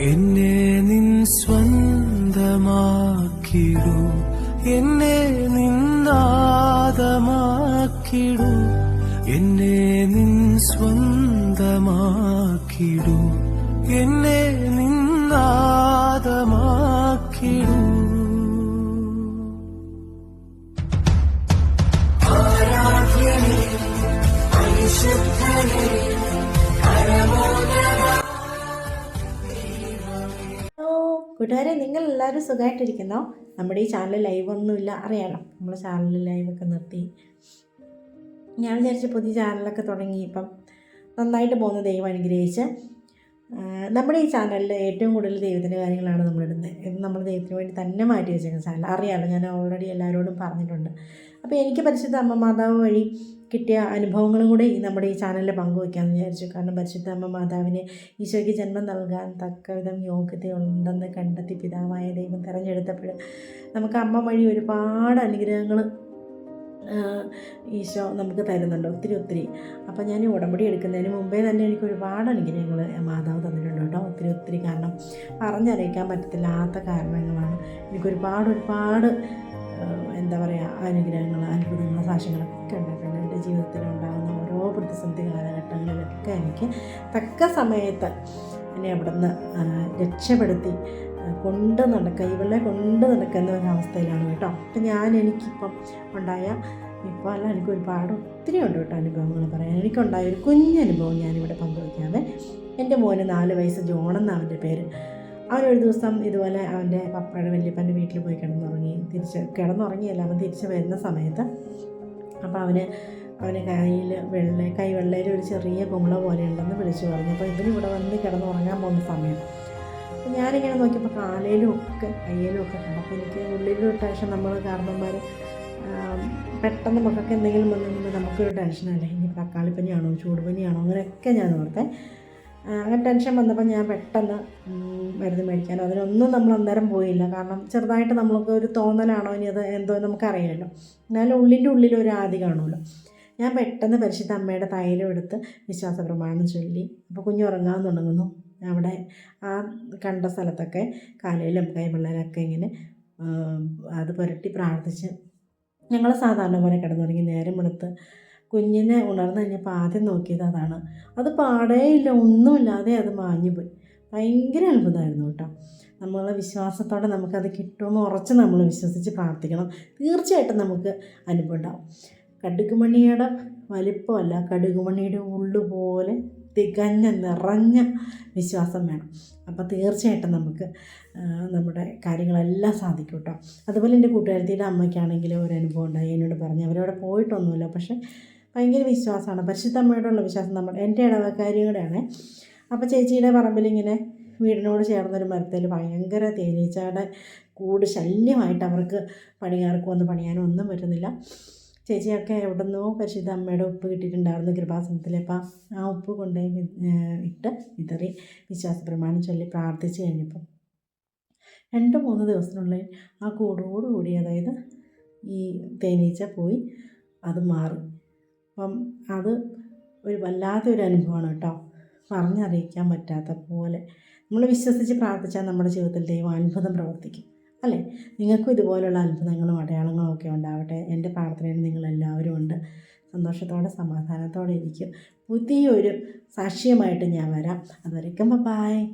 എന്നെ നിൻ സ്വന്തമാക്കിടൂ. എന്നെ നിന്നാദമാക്കിടൂ എന്നെ നിൻ സ്വന്തമാക്കിടൂ. എന്നെ നിന്നാദമാക്കിടൂ കൂട്ടുകാരെ നിങ്ങൾ എല്ലാവരും സുഖമായിട്ടിരിക്കുന്നോ? നമ്മുടെ ഈ ചാനൽ ലൈവ് ഒന്നുമില്ല. അറിയാലോ നമ്മൾ ചാനലിൽ ലൈവൊക്കെ നിർത്തി. ഞാൻ വിചാരിച്ച പുതിയ ചാനലൊക്കെ തുടങ്ങി. ഇപ്പം നന്നായിട്ട് പോകുന്ന ദൈവം അനുഗ്രഹിച്ച്. നമ്മുടെ ഈ ചാനലിൽ ഏറ്റവും കൂടുതൽ ദൈവത്തിന്റെ കാര്യങ്ങളാണ് നമ്മളിടുന്നത് ഇത് നമ്മൾ ദൈവത്തിന് വേണ്ടി തന്നെ മാറ്റി വെച്ചേക്കുന്ന ചാനൽ. അറിയാമല്ലോ ഞാൻ ഓൾറെഡി എല്ലാവരോടും പറഞ്ഞിട്ടുണ്ട്. അപ്പോൾ എനിക്ക് പരിശുദ്ധ അമ്മ മാതാവ് വഴി കിട്ടിയ അനുഭവങ്ങളും കൂടെ നമ്മുടെ ഈ ചാനലിൽ പങ്കുവയ്ക്കാമെന്ന് വിചാരിച്ചു. കാരണം പരിശുദ്ധ മാതാവിന് ഈശോയ്ക്ക് ജന്മം നൽകാൻ തക്കവിധം യോഗ്യതയുണ്ടെന്ന് കണ്ടെത്തി പിതാവായ ദൈവം തിരഞ്ഞെടുത്തപ്പോൾ നമുക്ക് അമ്മ വഴി ഒരുപാട് അനുഗ്രഹങ്ങൾ ഈശോ നമുക്ക് തരുന്നുണ്ട്. ഒത്തിരി ഒത്തിരി. അപ്പോൾ ഞാൻ ഉടമ്പടി എടുക്കുന്നതിന് മുമ്പേ തന്നെ എനിക്ക് ഒരുപാട് അനുഗ്രഹങ്ങൾ മാതാവ് തന്നിട്ടുണ്ട് കേട്ടോ. ഒത്തിരി ഒത്തിരി കാരണം പറഞ്ഞറിയിക്കാൻ പറ്റത്തില്ലാത്ത കാരണങ്ങളാണ്. എനിക്ക് ഒരുപാട് ഒരുപാട് എന്താ പറയുക അനുഗ്രഹങ്ങൾ അത്ഭുതങ്ങൾ സാക്ഷ്യങ്ങളൊക്കെ ഉണ്ടായിട്ടുണ്ട് എന്റെ ജീവിതത്തിൽ ഉണ്ടാകുന്ന ഓരോ പ്രതിസന്ധി കാലഘട്ടങ്ങളിലൊക്കെ എനിക്ക് തക്ക സമയത്ത് എന്നെ അവിടുന്ന് രക്ഷപ്പെടുത്തി കൊണ്ട് നടക്കുക ഇവളെ കൊണ്ട് നടക്കുന്ന ഒരവസ്ഥയിലാണ് കേട്ടോ. അപ്പം ഞാൻ എനിക്കിപ്പം ഉണ്ടായ ഇപ്പോൾ അല്ല എനിക്ക് ഒരുപാട് ഒത്തിരി ഉണ്ട് കേട്ടോ അനുഭവങ്ങൾ പറയാൻ. എനിക്കുണ്ടായ ഒരു കുഞ്ഞനുഭവം ഞാനിവിടെ പങ്കുവയ്ക്കാതെ എന്റെ മോന് നാല് വയസ്സ് ജോണെന്നാണ് അവന്റെ പേര്. അവനൊരു ദിവസം ഇതുപോലെ അവന്റെ പപ്പയുടെ വല്യപ്പന്റെ വീട്ടിൽ പോയി കിടന്നുറങ്ങി. തിരിച്ച് കിടന്നുറങ്ങിയല്ല അവൻ തിരിച്ച് വരുന്ന സമയത്ത് അപ്പോൾ അവന് അവന് കയ്യിൽ വെള്ള കൈ വെള്ളയിൽ ഒരു ചെറിയ കുമ്പള പോലെ ഉണ്ടെന്ന് വിളിച്ചു പറഞ്ഞു. അപ്പോൾ ഇവന് ഇവിടെ വന്ന് കിടന്നുറങ്ങാൻ പോകുന്ന സമയം. അപ്പോൾ ഞാനിങ്ങനെ നോക്കിയപ്പോൾ കാലയിലും ഒക്കെ കയ്യിലും ഒക്കെ കണ്ടു. അപ്പോൾ എനിക്ക് ഉള്ളിലൊരു ടെൻഷൻ നമ്മൾ കാരണന്മാർ പെട്ടെന്ന് മക്കൾക്ക് എന്തെങ്കിലും വന്നു കഴിയുമ്പോൾ നമുക്കൊരു ടെൻഷനല്ലേ ഇനി തക്കാളിപ്പനിയാണോ ചൂടുപനിയാണോ? അങ്ങനെയൊക്കെ ഞാൻ ഓർത്തെ. അങ്ങനെ ടെൻഷൻ വന്നപ്പോൾ ഞാൻ പെട്ടെന്ന് മരുന്ന് മേടിക്കാൻ അതിനൊന്നും നമ്മൾ അന്നേരം പോയില്ല. കാരണം ചെറുതായിട്ട് നമ്മൾക്ക് ഒരു തോന്നലാണോ ഇനി അത് എന്തോ നമുക്കറിയില്ലല്ലോ എന്നാലും ഉള്ളിന്റെ ഉള്ളിൽ ഒരു ആദി കാണുമല്ലോ. ഞാൻ പെട്ടെന്ന് പരിശുദ്ധ അമ്മയുടെ തൈലം എടുത്ത് വിശ്വാസ പ്രമാണം ചൊല്ലി. അപ്പോൾ കുഞ്ഞ് ഉറങ്ങാൻ തുടങ്ങുന്നു. അവിടെ ആ കണ്ട സ്ഥലത്തൊക്കെ കാലയിലും കൈപിള്ളേരൊക്കെ ഇങ്ങനെ അത് പുരട്ടി പ്രാർത്ഥിച്ച് ഞങ്ങൾ സാധാരണ പോലെ കിടന്നുറങ്ങി നേരം വെളുത്ത് കുഞ്ഞിനെ ഉണർന്നു കഴിഞ്ഞപ്പോൾ ആദ്യം നോക്കിയത് അതാണ്. അത് പാടേയില്ല ഒന്നുമില്ലാതെ അത് മാഞ്ഞു പോയി ഭയങ്കര അത്ഭുതമായിരുന്നു കേട്ടോ. നമ്മളെ വിശ്വാസത്തോടെ നമുക്കത് കിട്ടുമെന്ന് ഉറച്ച് നമ്മൾ വിശ്വസിച്ച് പ്രാർത്ഥിക്കണം. തീർച്ചയായിട്ടും നമുക്ക് അനുഭവം ഉണ്ടാവും. കടുകുമണിയുടെ വലിപ്പമല്ല കടുകുമണിയുടെ ഉള്ളു പോലെ തികഞ്ഞ നിറഞ്ഞ വിശ്വാസം വേണം. അപ്പോൾ തീർച്ചയായിട്ടും നമുക്ക് നമ്മുടെ കാര്യങ്ങളെല്ലാം സാധിക്കും കേട്ടോ. അതുപോലെ എന്റെ കൂട്ടുകാരത്തിയുടെ അമ്മയ്ക്കാണെങ്കിലും ഒരു അനുഭവം ഉണ്ടായി. എന്നോട് പറഞ്ഞു അവരവിടെ പോയിട്ടൊന്നുമില്ല. പക്ഷേ ഭയങ്കര വിശ്വാസമാണ്. പരിശുദ്ധ അമ്മയോടുള്ള വിശ്വാസം. നമ്മൾ എന്റെ ഇടവക്കാരിയുടെയാണ് അപ്പോൾ ചേച്ചിയുടെ പറമ്പിലിങ്ങനെ വീടിനോട് ചേർന്നൊരു മരത്തിൽ ഭയങ്കര തേനീച്ചയുടെ കൂട് ശല്യമായിട്ട് അവർക്ക് പണിയാർക്കും വന്ന് പണിയാനും ഒന്നും പറ്റുന്നില്ല. ചേച്ചിയൊക്കെ എവിടെ നിന്നോ പരിശുദ്ധ അമ്മയുടെ ഉപ്പ് കിട്ടിയിട്ടുണ്ടായിരുന്നു കൃപാസനത്തിൽ. അപ്പം ആ ഉപ്പ് കൊണ്ടുപോയി ഇട്ട് വിതറി വിശ്വാസ പ്രമാണം ചൊല്ലി പ്രാർത്ഥിച്ച് കഴിഞ്ഞപ്പം രണ്ട് മൂന്ന് ദിവസത്തിനുള്ളിൽ ആ കൂടോടുകൂടി അതായത് ഈ തേനീച്ച പോയി അത് മാറി. അപ്പം അത് ഒരു വല്ലാത്തൊരു അനുഭവമാണ് കേട്ടോ. പറഞ്ഞറിയിക്കാൻ പറ്റാത്ത പോലെ. നമ്മൾ വിശ്വസിച്ച് പ്രാർത്ഥിച്ചാൽ നമ്മുടെ ജീവിതത്തിൽ ദൈവം അത്ഭുതം പ്രവർത്തിക്കും അല്ലേ? നിങ്ങൾക്കും ഇതുപോലുള്ള അത്ഭുതങ്ങളും അടയാളങ്ങളും ഒക്കെ ഉണ്ടാവട്ടെ. എന്റെ പ്രാർത്ഥനയിൽ നിങ്ങളെല്ലാവരും ഉണ്ട്. സന്തോഷത്തോടെ സമാധാനത്തോടെ ഇരിക്കും. പുതിയൊരു സാക്ഷ്യമായിട്ട് ഞാൻ വരാം. അതുവരെയ്ക്കും ബൈ